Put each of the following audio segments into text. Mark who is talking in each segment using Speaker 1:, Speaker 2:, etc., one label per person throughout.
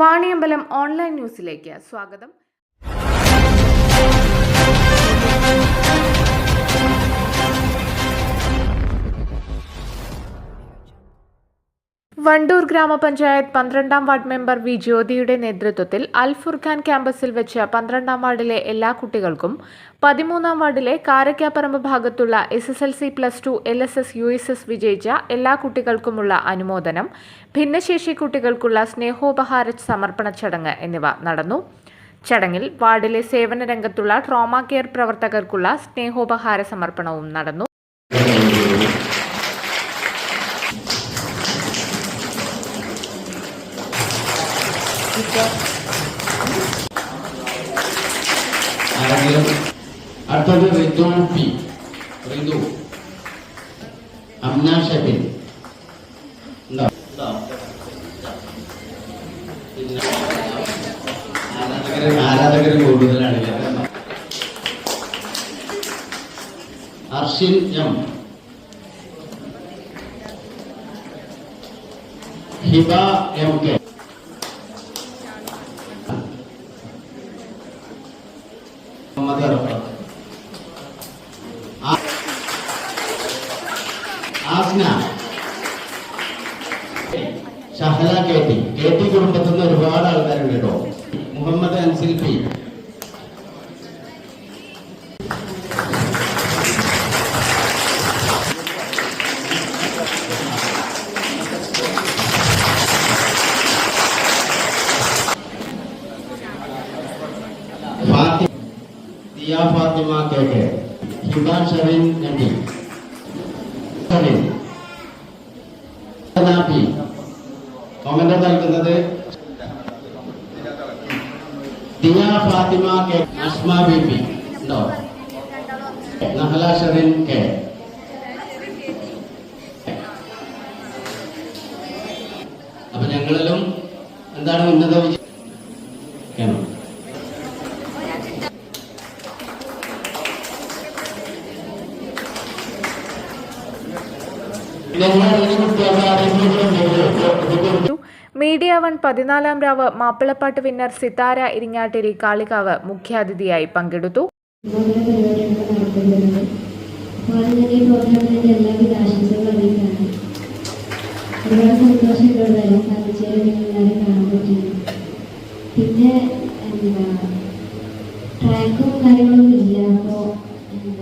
Speaker 1: Vaniyambalam online ന്യൂസിലേക്ക് സ്വാഗതം. വണ്ടൂർ ഗ്രാമപഞ്ചായത്ത് പന്ത്രണ്ടാം വാർഡ് മെമ്പർ വി ജ്യോതിയുടെ നേതൃത്വത്തിൽ അൽ ഫുർഖാൻ ക്യാമ്പസിൽ വെച്ച് പന്ത്രണ്ടാം വാർഡിലെ എല്ലാ കുട്ടികൾക്കും പതിമൂന്നാം വാർഡിലെ കാരക്കാപ്പറമ്പ് ഭാഗത്തുള്ള S S L C plus two L S S U S S വിജയിച്ച എല്ലാ കുട്ടികൾക്കുമുള്ള അനുമോദനം ഭിന്നശേഷി കുട്ടികൾക്കുള്ള സ്നേഹോപഹാര സമർപ്പണ ചടങ്ങ് എന്നിവ നടന്നു. ചടങ്ങിൽ വാർഡിലെ സേവന രംഗത്തുള്ള ട്രോമ കെയർ പ്രവർത്തകർക്കുള്ള സ്നേഹോപഹാര സമർപ്പണവും നടന്നു.
Speaker 2: ആരെങ്കിലും അടുത്തത് റിതു പി. റിതു. അമ്ന ഷബിൻ. ആരാധകർ ആരാധകർ കൂടുതലാണ് Arshin M. Hiba M K. Muhammad Arafat ആ- Asna Shahala K T K T കുടുംബത്തിൽ നിന്ന് ഒരുപാട് ആൾക്കാരുണ്ട് കേട്ടോ Muhammad Ansil Diya Fathima K K Hiban Shareen Shareen Nabi comment നൽകുന്നത് ദിയ ഫാത്തിമ കെ അസ്മ ബിബി. ഉണ്ടോ? നഹല ഷറീൻ കെ. അപ്പൊ ഞങ്ങളിലും എന്താണ് ഉന്നത വിജയം?
Speaker 1: മീഡിയ വൺ പതിനാലാം രാവ് മാപ്പിളപ്പാട്ട് വിന്നർ സിതാര ഇരിങ്ങാട്ടിരി കാളികാവ് മുഖ്യാതിഥിയായി പങ്കെടുത്തു.
Speaker 3: പിന്നെ എന്താ ട്രാക്കും കാര്യങ്ങളൊന്നും ഇല്ല. അപ്പോൾ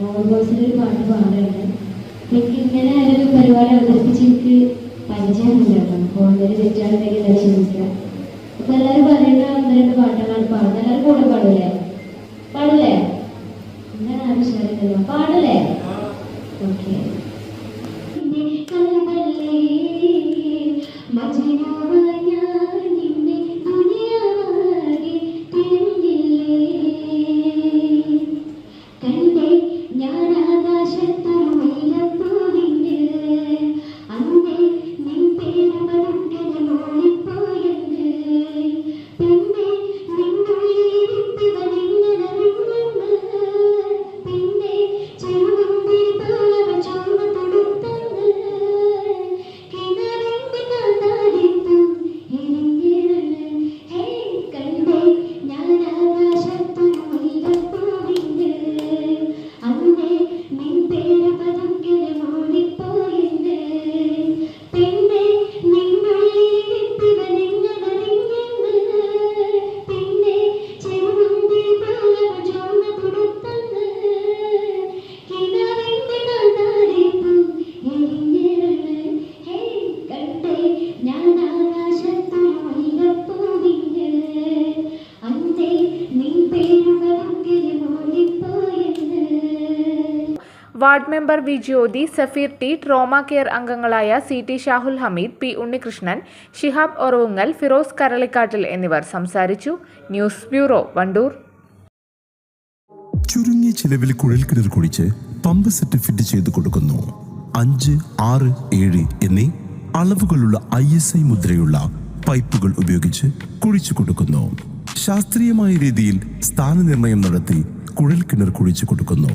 Speaker 3: ഓൾമോസ്റ്റ് ഒരു പാട്ട് ഇങ്ങനെ പരിപാടി അവതരിപ്പിച്ച് എനിക്ക് പരിചയമില്ല തെറ്റാണെന്നുണ്ടെങ്കിൽ അത് ക്ഷമിക്കുക അപ്പോൾ എല്ലാവരും പറയുന്ന ഒന്ന് രണ്ട് പാട്ടുകളാണ്. പാടുന്നത് എല്ലാവരും കൂടെ പാടില്ലേ
Speaker 1: ward member V. Jyothi Safeer T trauma care അംഗങ്ങളായ C. T. Shahul Hameed P. Unnikrishnan Shihab Oravungal Firoz Karalikkattil എന്നിവർ സംസാരിച്ചു. News bureau Wandoor.
Speaker 4: ചുരുങ്ങിയ ചിലവിൽ കുഴൽക്കിണർ കുഴിച്ച് പമ്പ് സെറ്റ് ഫിറ്റ് ചെയ്ത് കൊടുക്കുന്നു. അഞ്ച് ആറ് ഏഴ് എന്നീ അളവുകളുള്ള ഐ എസ് ഐ മുദ്രയുള്ള പൈപ്പുകൾ ഉപയോഗിച്ച് കുഴിച്ചു കൊടുക്കുന്നു. ശാസ്ത്രീയമായ രീതിയിൽ സ്ഥാനനിർണയം നടത്തി കുഴൽക്കിണർ കുഴിച്ചു കൊടുക്കുന്നു.